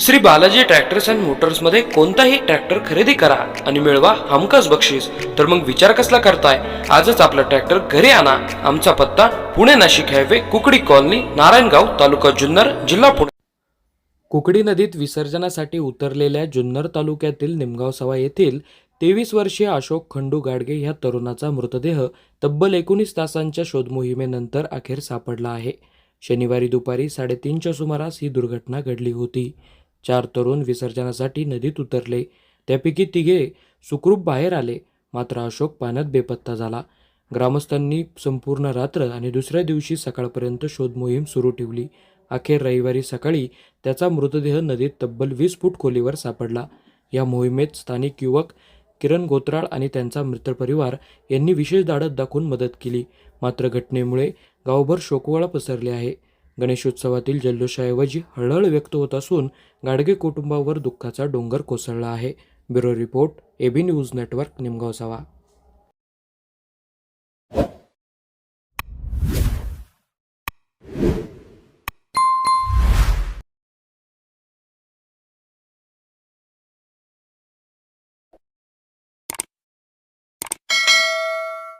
Shri Balaji tractors and मोटर्समध्ये कोणताही tractor खरेदी करा आणि मिळवा हमखास बक्षीस. तर मग विचार कसला करताय? आजच आपला ट्रॅक्टर घरी आणा. आमचा पत्ता पुणे नाशिक हायवे कुकडी कॉलनी नारायणगाव तालुका जुन्नर जिल्हा पुणे. कुकडी नदीत विसर्जनासाठी उतरलेल्या जुन्नर तालुक्यातील निमगाव सवा येथील तेवीस वर्षीय अशोक खंडू गाडगे ह्या तरुणाचा मृतदेह तब्बल एकोणीस तासांच्या शोधमोहिमेनंतर अखेर सापडला आहे. शनिवारी दुपारी साडेतीनच्या सुमारास ही दुर्घटना घडली होती. चार तरुण विसर्जनासाठी नदीत उतरले. त्यापैकी तिघे सुखरूप बाहेर आले. मात्र अशोक पाण्यात बेपत्ता झाला. ग्रामस्थांनी संपूर्ण रात्र आणि दुसऱ्या दिवशी सकाळपर्यंत शोधमोहीम सुरू ठेवली. अखेर रविवारी सकाळी त्याचा मृतदेह नदीत तब्बल वीस फूट खोलीवर सापडला. या मोहिमेत स्थानिक युवक किरण गोत्राळ आणि त्यांचा मित्रपरिवार यांनी विशेष धाडत दाखवून मदत केली. मात्र घटनेमुळे गावभर शोकवळा पसरले आहे. गणेशोत्सवातील जल्लोषाऐवजी हळहळ व्यक्त होत असून गाडगे कुटुंबावर दुःखाचा डोंगर कोसळला आहे. Bureau report AB news network Nimgaon